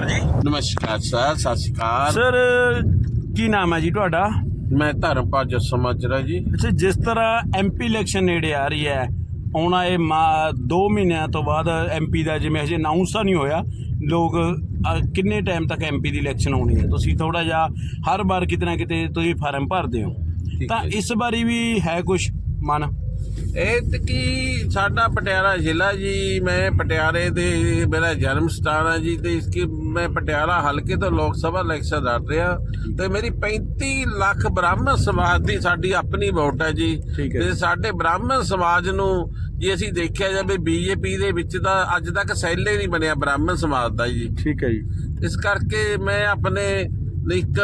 ਨਮਸਕਾਰ ਜੀ। ਨਮਸਕਾਰ ਸਰ ਸਤਿ ਸ਼੍ਰੀ ਅਕਾਲ। ਸਰ ਕੀ ਨਾਮ ਹੈ ਜੀ ਤੁਹਾਡਾ? ਮੈਂ ਧਰਮਪਾਲ ਜੱਸੋ ਮਾਜਰਾ ਜੀ। ਅੱਛਾ ਜਿਸ ਤਰ੍ਹਾਂ ਐਮਪੀ ਇਲੈਕਸ਼ਨ ਨੇੜੇ ਆ ਰਹੀ ਹੈ ਆਉਣਾ ਇਹ 2 ਮਹੀਨਿਆਂ ਤੋਂ ਬਾਅਦ ਐਮਪੀ ਦਾ ਜਿਵੇਂ ਹਜੇ ਅਨਾਉਂਸ ਤਾਂ ਨਹੀਂ ਹੋਇਆ ਲੋਕ ਅਹ, ਕਿੰਨੇ ਟਾਈਮ ਤੱਕ ਐਮਪੀ ਦੀ ਇਲੈਕਸ਼ਨ ਹੋਣੀ ਹੈ? ਤੁਸੀਂ ਥੋੜਾ ਜਿਹਾ ਹਰ ਵਾਰ ਕਿਤੇ ਨਾ ਕਿਤੇ ਤੁਸੀਂ ਫਾਰਮ ਭਰਦੇ ਹੋ। ਠੀਕ ਤਾਂ ਹੈ। ਇਸ ਵਾਰੀ ਵੀ ਹੈ ਕੁਝ ਮਨ? ਇਹ ਤੇ ਕੀ ਸਾਡਾ ਪਟਿਆਲਾ ਜ਼ਿਲ੍ਹਾ ਜੀ ਮੈਂ ਪਟਿਆਲੇ ਦੇ ਮੇਰਾ ਜਨਮ ਸਥਾਨ ਹੈ ਜੀ ਤੇ ਇਸकी ਮੈਂ ਪਟਿਆਲਾ ਹਲਕੇ ਤੋਂ ਲੋਕ ਸਭਾ ਇਲੈਕਸ਼ਨ ਲੜ ਰਿਹਾ ਤੇ ਮੇਰੀ 35 ਲੱਖ ਬ੍ਰਾਹਮਣ ਸਮਾਜ ਦੀ ਸਾਡੀ ਆਪਣੀ ਵੋਟ ਹੈ ਜੀ। ਤੇ ਸਾਡੇ ਬ੍ਰਾਹਮਣ ਸਮਾਜ ਨੂੰ ਜੇ ਅਸੀਂ ਦੇਖਿਆ ਜਾਵੇ ਬੀਜੇਪੀ ਦੇ ਵਿੱਚ ਤਾਂ ਅੱਜ ਤੱਕ ਸੈੱਲ ਨਹੀਂ ਬਣਿਆ ਬ੍ਰਾਹਮਣ ਸਮਾਜ ਦਾ ਜੀ। ਠੀਕ ਹੈ ਜੀ। ਇਸ ਕਰਕੇ ਮੈਂ ਆਪਣੇ ਇੱਕ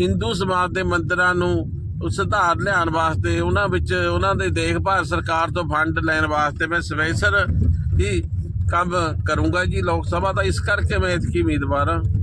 ਹਿੰਦੂ ਸਮਾਜ ਦੇ ਮੰਦਰਾਂ ਨੂੰ ਸੁਧਾਰ ਲਿਆਉਣ ਵਾਸਤੇ ਉਹਨਾਂ ਵਿੱਚ ਉਹਨਾਂ ਦੇ ਦੇਖਭਾਲ ਸਰਕਾਰ ਤੋਂ ਫੰਡ ਲੈਣ ਵਾਸਤੇ ਮੈਂ ਸਪੈਸ਼ਲ ਹੀ ਕੰਮ ਕਰੂੰਗਾ ਜੀ ਲੋਕ ਸਭਾ ਦਾ ਇਸ ਕਰਕੇ ਮੈਂ ਇਤਕੀ ਉਮੀਦਵਾਰ ਹਾਂ।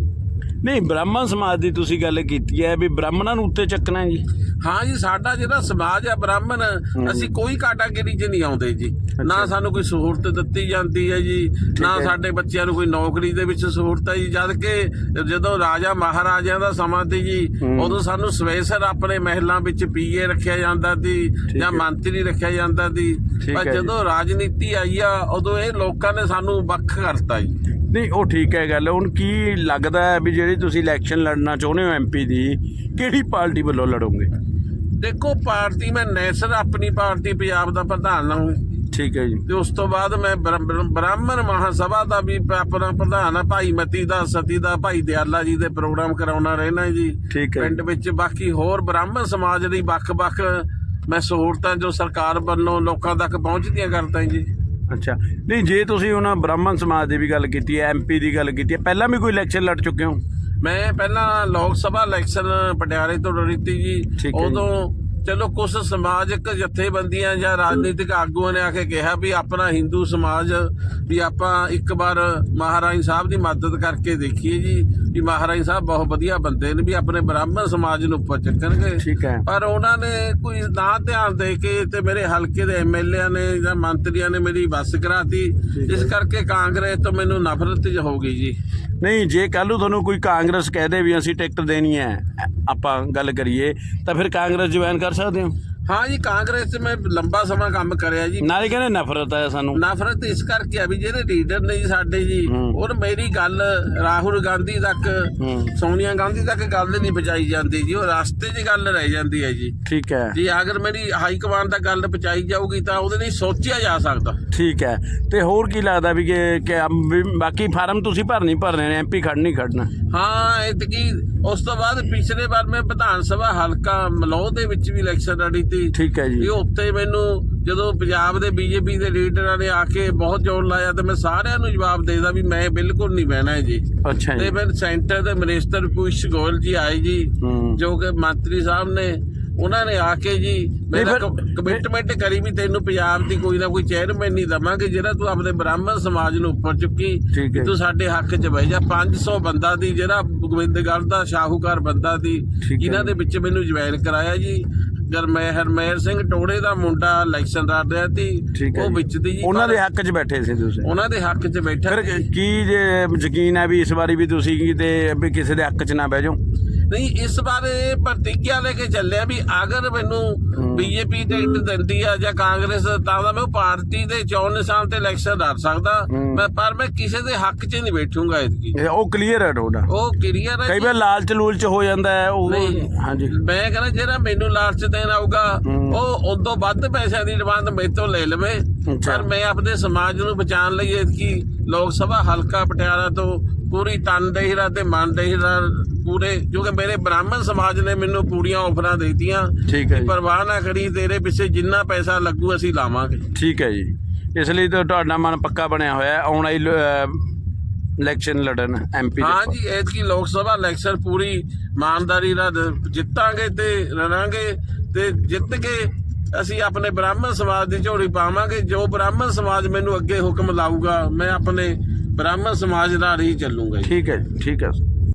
ਨਹੀਂ ਬ੍ਰਾਹਮਣ ਸਮਾਜ ਦੀ ਤੁਸੀਂ ਗੱਲ ਕੀਤੀ ਹੈ ਵੀ ਬ੍ਰਾਹਮਣਾਂ ਨੂੰ ਉੱਤੇ ਚੱਕਣਾ ਜੀ ਹਾਂ ਜੀ ਸਾਡਾ ਜਿਹੜਾ ਸਮਾਜ ਹੈ ਬ੍ਰਾਹਮਣ ਅਸੀਂ ਕੋਈ ਕਾਟਾਗਰੀ 'ਚ ਨਹੀਂ ਆਉਂਦੇ ਜੀ ਨਾ ਸਾਨੂੰ ਕੋਈ ਸਹੂਲਤ ਦਿੱਤੀ ਜਾਂਦੀ ਹੈ ਜੀ ਨਾ। ਸਾਡੇ ਬੱਚਿਆਂ ਨੂੰ ਕੋਈ ਨੌਕਰੀ ਦੇ ਵਿੱਚ ਸਹੂਲਤ ਹੈ ਜੀ ਜਦ ਕਿ ਜਦੋਂ ਰਾਜਾ ਮਹਾਰਾਜਿਆਂ ਦਾ ਸਮਾਂ ਸੀ ਜੀ। ਉਦੋਂ ਸਾਨੂੰ ਸਪੈਸ਼ਲ ਆਪਣੇ ਮਹਿਲਾਂ ਵਿੱਚ ਪੀਏ ਰੱਖਿਆ ਜਾਂਦਾ ਸੀ ਜਾਂ। ਮੰਤਰੀ ਰੱਖਿਆ ਜਾਂਦਾ ਸੀ ਪਰ। ਜਦੋਂ ਰਾਜਨੀਤੀ ਆਈ ਆ ਉਦੋਂ ਇਹ ਲੋਕਾਂ ਨੇ ਸਾਨੂੰ ਵੱਖ ਕਰਤਾ ਜੀ ਨਹੀਂ ਉਹ ਠੀਕ ਹੈ ਗੱਲ। ਹੁਣ ਕੀ ਲੱਗਦਾ ਹੈ ਵੀ ਜਿਹੜੀ ਤੁਸੀਂ ਇਲੈਕਸ਼ਨ ਲੜਨਾ ਚਾਹੁੰਦੇ ਹੋ ਐਮਪੀ ਦੀ ਕਿਹੜੀ ਪਾਰਟੀ ਵੱਲੋਂ ਲੜੋਗੇ? ਦੇਖੋ ਪਾਰਟੀ ਮੈਂ ਨੈਸਰ ਆਪਣੀ ਪਾਰਟੀ ਪੰਜਾਬ ਦਾ ਪ੍ਰਧਾਨ ਲਾਂਗਾ ਠੀਕ ਹੈ ਜੀ। ਤੇ ਉਸ ਤੋਂ ਬਾਅਦ ਮੈਂ ਬ੍ਰ- ਬ੍ਰ- ਬ੍ਰਾਹਮਣ ਮਹਾਸਭਾ ਦਾ ਵੀ ਆਪਣਾ ਪ੍ਰਧਾਨ ਆ ਭਾਈ ਮਤੀ ਦਾ ਸਤੀ ਦਾ ਭਾਈ ਦਿਆਲਾ ਜੀ ਦੇ ਪ੍ਰੋਗਰਾਮ ਕਰਾਉਣਾ ਰਹਿਣਾ ਜੀ। ਠੀਕ ਹੈ। ਪਿੰਡ ਵਿੱਚ ਬਾਕੀ ਹੋਰ ਬ੍ਰਾਹਮਣ ਸਮਾਜ ਦੀ ਵੱਖ-ਵੱਖ ਮੈਂ ਸਹੂਲਤਾਂ ਜੋ ਸਰਕਾਰ ਵੱਲੋਂ ਲੋਕਾਂ ਤੱਕ ਪਹੁੰਚਦੀਆਂ ਕਰਦਾ ਜੀ। ਅੱਛਾ। ਨਹੀਂ ਜੇ ਤੁਸੀਂ ਉਹਨਾਂ ਬ੍ਰਾਹਮਣ ਸਮਾਜ ਦੀ ਵੀ ਗੱਲ ਕੀਤੀ ਹੈ ਐਮਪੀ ਦੀ ਗੱਲ ਕੀਤੀ ਹੈ ਪਹਿਲਾਂ ਵੀ ਕੋਈ ਇਲੈਕਸ਼ਨ ਲੜ ਚੁੱਕੇ ਹੋ? ਮੈਂ ਪਹਿਲਾਂ ਲੋਕ ਸਭਾ ਇਲੈਕਸ਼ਨ ਪਟਿਆਲੇ ਤੋਂ ਲੜੀ ਜੀ। ਠੀਕ ਹੈ ਜੀ। ਉਦੋਂ ਚਲੋ ਕੁਝ ਸਮਾਜਿਕ ਜਥੇਬੰਦੀਆਂ ਜਾਂ ਰਾਜਨੀਤਿਕ ਆਗੂਆਂ ਨੇ ਆ ਕੇ ਕਿਹਾ ਵੀ ਆਪਣਾ ਹਿੰਦੂ ਸਮਾਜ ਵੀ ਆਪਾਂ ਇੱਕ ਵਾਰ ਮਹਾਰਾਣੀ ਸਾਹਿਬ ਦੀ ਮਦਦ ਕਰਕੇ ਦੇਖੀਏ ਜੀ ਵੀ ਮਹਾਰਾਣੀ ਸਾਹਿਬ ਬਹੁਤ ਵਧੀਆ ਬੰਦੇ ਨੇ ਵੀ ਆਪਣੇ ਬ੍ਰਾਹਮਣ ਸਮਾਜ ਨੂੰ ਉੱਪਰ ਚੱਕਣਗੇ। ਠੀਕ ਹੈ। ਪਰ ਉਹਨਾਂ ਨੇ ਕੋਈ ਨਾ ਧਿਆਨ ਦੇ ਕੇ ਤੇ ਮੇਰੇ ਹਲਕੇ ਦੇ ਐਮਐਲਏ ਨੇ ਜਾਂ ਮੰਤਰੀਆਂ ਨੇ ਮੇਰੀ ਬੱਸ ਕਰਾਤੀ। ਇਸ ਕਰਕੇ ਕਾਂਗਰਸ ਤੋਂ ਮੈਨੂੰ ਨਫ਼ਰਤ ਹੋ ਗਈ ਜੀ। ਨਹੀਂ ਜੇ ਕੱਲ ਨੂੰ ਤੁਹਾਨੂੰ ਕੋਈ ਕਾਂਗਰਸ ਕਹਿ ਦੇ ਵੀ ਅਸੀਂ ਟਿਕਟ ਦੇਣੀ ਹੈ ਆਪਾਂ ਗੱਲ ਕਰੀਏ ਤਾਂ ਫਿਰ ਕਾਂਗਰਸ ਜੁਆਇਨ ਕਰ ਸਕਦੇ ਹੋ? ਹਾਂ ਜੀ ਕਾਂਗਰਸ 'ਚ ਮੈਂ ਲੰਬਾ ਸਮਾਂ ਕੰਮ ਕਰਿਆ ਜੀ। ਨਾਲੇ ਕਹਿੰਦੇ ਨਫ਼ਰਤ ਹੈ ਸਾਨੂੰ। ਨਫ਼ਰਤ ਇਸ ਕਰਕੇ ਆ ਵੀ ਜਿਹੜੇ ਲੀਡਰ ਨੇ ਜੀ ਸਾਡੇ ਜੀ। ਉਹ ਮੇਰੀ ਗੱਲ ਰਾਹੁਲ ਗਾਂਧੀ ਤੱਕ ਸੋਨੀਆ ਗਾਂਧੀ ਤੱਕ ਗੱਲ ਨਹੀਂ ਪਹੁੰਚਾਈ ਜਾਂਦੀ ਜੀ ਉਹ ਰਸਤੇ 'ਚ ਗੱਲ ਰਹਿ ਜਾਂਦੀ ਹੈ ਜੀ। ਠੀਕ ਹੈ। ਜੀ ਅਗਰ ਮੇਰੀ ਹਾਈ ਕਮਾਂਡ ਤੱਕ ਗੱਲ ਪਹੁੰਚਾਈ ਜਾਊਗੀ ਤਾਂ ਉਹਦੇ ਲਈ ਸੋਚਿਆ ਜਾ ਸਕਦਾ। ਠੀਕ ਹੈ। ਤੇ ਹੋਰ ਕੀ ਲੱਗਦਾ ਵੀ ਕਿ ਬਾਕੀ ਫਾਰਮ ਤੁਸੀਂ ਭਰਨੀ ਭਰਨੇ ਨੇ ਐਮਪੀ ਖੜਨੀ ਖੜਨਾ ਹਾਂ ਇਤਕੀ ਉਸ ਤੋਂ ਬਾਅਦ ਪਿਛਲੇ ਵਾਰ ਮੈਂ ਵਿਧਾਨ ਸਭਾ ਹਲਕਾ ਮਲੌਹ ਦੇ ਵਿੱਚ ਵੀ ਇਲੈਕਸ਼ਨ ਲੜੀ ਤੀ ਠੀਕ ਹੈ ਜੀ। ਉੱਥੇ ਮੈਨੂੰ ਜਦੋਂ ਪੰਜਾਬ ਦੇ ਬੀਜੇਪੀ ਦੇ ਲੀਡਰਾਂ ਨੇ ਆ ਕੇ ਬਹੁਤ ਜ਼ੋਰ ਲਾਇਆ ਤੇ ਮੈਂ ਸਾਰਿਆਂ ਨੂੰ ਜਵਾਬ ਦੇਦਾ ਵੀ ਮੈਂ ਬਿਲਕੁਲ ਨਹੀਂ ਬਹਿਣਾ ਹੈ ਜੀ। ਅੱਛਾ ਤੇ ਫਿਰ ਸੈਂਟਰ ਦੇ ਮਿਨਿਸਟਰ ਪਿਊਸ਼ ਗੋਇਲ ਜੀ ਆਏ ਜੀ ਜੋ ਕਿ ਮੰਤਰੀ ਸਾਹਿਬ ਨੇ ਉਹਨਾਂ ਨੇ ਆ ਕੇ ਜੀ ਮੇਰਾ ਫਿਰ- ਕਮਿਟਮੈਂਟ ਕਰੀ ਵੀ ਤੈਨੂੰ ਪੰਜਾਬ ਦੀ ਕੋਈ ਨਾ ਕੋਈ ਚੇਅਰਮੈਨ ਨਹੀਂ ਦਵਾਂਗੇ ਜਿਹੜਾ ਤੂੰ ਆਪਣੇ ਬ੍ਰਾਹਮਣ ਸਮਾਜ ਨੂੰ ਉੱਪਰ ਚੁੱਕੀ ਤੂੰ ਸਾਡੇ ਹੱਕ 'ਚ ਬਹਿ ਜਾ। 500 ਬੰਦਾ ਦੀ ਜਿਹੜਾ ਗੋਬਿੰਦਗੜ੍ਹ ਦਾ ਸ਼ਾਹੂਕਾਰ ਬੰਦਾ ਦੀ। ਇਹਨਾਂ ਦੇ ਵਿੱਚ ਮੈਨੂੰ ਜੁਆਇਨ ਕਰਾਇਆ ਜੀ। ਗਰਮੈ ਹਰਮੇਰ ਸਿੰਘ ਟੋੜੇ ਦਾ ਮੁੰਡਾ ਇਲੈਕਸ਼ਨ ਲੜ ਰਿਹਾ ਸੀ ਉਹ। ਵਿੱਚ ਦੀ ਜੀ ਉਹਨਾਂ ਦੇ ਹੱਕ 'ਚ ਬੈਠੇ ਸੀ ਤੁਸੀਂ? ਉਹਨਾਂ ਦੇ ਹੱਕ 'ਚ ਬੈਠਾ ਫਿਰ ਕੀ ਜੇ ਯਕੀਨ ਹੈ ਵੀ ਇਸ ਵਾਰੀ ਵੀ ਤੁਸੀਂ ਕਿਤੇ ਵੀ ਕਿਸੇ ਦੇ ਹੱਕ 'ਚ ਨਾ ਬਹਿ ਜਾਓ? ਨਹੀਂ ਇਸ ਬਾਰੇ ਪ੍ਰਤੀਗਿਆ ਲੈ ਕੇ ਚੱਲਿਆ ਵੀ ਅਗਰ ਮੈਨੂੰ। ਬੀਜੇਪੀ ਟਿਕਟ ਦਿੰਦੀ ਆ ਜਾਂ ਕਾਂਗਰਸ ਤਾਂ ਮੈਂ ਉਹ ਪਾਰਟੀ ਦੇ ਚੋਣ ਨਿਸ਼ਾਨ ਤੇ ਇਲੈਕਸ਼ਨ ਲੜ ਸਕਦਾ। ਮੈਂ ਪਰ ਮੈਂ ਕਿਸੇ ਦੇ ਹੱਕ 'ਚ ਨਹੀਂ ਬੈਠੂੰਗਾ ਇਤਕੀ ਉਹ ਕਲੀਅਰ ਹੈ ਤੁਹਾਡਾ ਉਹ ਕਲੀਅਰ ਹੈ ਕਈ। ਵਾਰ ਲਾਲਚ ਲੂਲਚ ਹੋ ਜਾਂਦਾ ਹੈ ਉਹ। ਹਾਂਜੀ ਮੈਂ ਕਹਿੰਦਾ ਜਿਹੜਾ ਮੈਨੂੰ ਲਾਲਚ ਦੇਣ ਆਊਗਾ। ਉਹ ਉਦੋਂ ਵੱਧ ਪੈਸਿਆਂ ਦੀ ਡਿਮਾਂਡ ਮੇਰੇ ਤੋਂ ਲੈ ਲਵੇ। ਪਰ ਮੈਂ ਆਪਣੇ ਸਮਾਜ ਨੂੰ ਬਚਾਉਣ ਲਈ ਇਤਕੀ ਲੋਕ ਸਭਾ ਹਲਕਾ ਪਟਿਆਲਾ ਤੋਂ ਪੂਰੀ ਤਨਦੇਹੀ ਨਾਲ ਤੇ ਮਨਦੇਹੀ ਨਾਲ ਪੂਰੇ ਕਿਉਂਕਿ ਮੇਰੇ ਬ੍ਰਾਹਮਣ ਸਮਾਜ ਨੇ ਮੈਨੂੰ ਪੂਰੀਆਂ ਆਫਰਾਂ ਦਿੱਤੀਆਂ ਠੀਕ ਹੈ ਜੀ। ਪਰਵਾਹ ਨਾ ਕਰੀ ਤੇਰੇ ਪਿੱਛੇ ਜਿੰਨਾ ਪੈਸਾ ਲੱਗੂ ਅਸੀਂ ਲਾਵਾਂਗੇ। ਠੀਕ ਹੈ ਜੀ। ਇਸ ਲਈ ਤਾਂ ਤੁਹਾਡਾ ਮਨ ਪੱਕਾ ਬਣਿਆ ਹੋਇਆ ਹੈ ਆਉਣ ਵਾਲੀ ਇਲੈਕਸ਼ਨ ਲੜਨ ਐਮਪੀ ਹਾਂ ਜੀ ਐਤਕੀ ਲੋਕ ਸਭਾ ਇਲੈਕਸ਼ਨ ਪੂਰੀ ਇਮਾਨਦਾਰੀ ਨਾਲ ਜਿੱਤਾਂਗੇ ਤੇ ਲੜਾਂਗੇ ਤੇ ਜਿੱਤ ਕੇ ਅਸੀਂ ਆਪਣੇ ਬ੍ਰਾਹਮਣ ਸਮਾਜ ਦੀ ਝੋਲੀ ਪਾਵਾਂਗੇ। ਜੋ ਬ੍ਰਾਹਮਣ ਸਮਾਜ ਮੈਨੂੰ ਅੱਗੇ ਹੁਕਮ ਲਾਊਗਾ ਮੈਂ ਆਪਣੇ ਬ੍ਰਾਹਮਣ ਸਮਾਜ ਨਾਲ ਹੀ ਚੱਲੂਗਾ ਜੀ। ਠੀਕ ਹੈ ਜੀ, ਠੀਕ ਹੈ।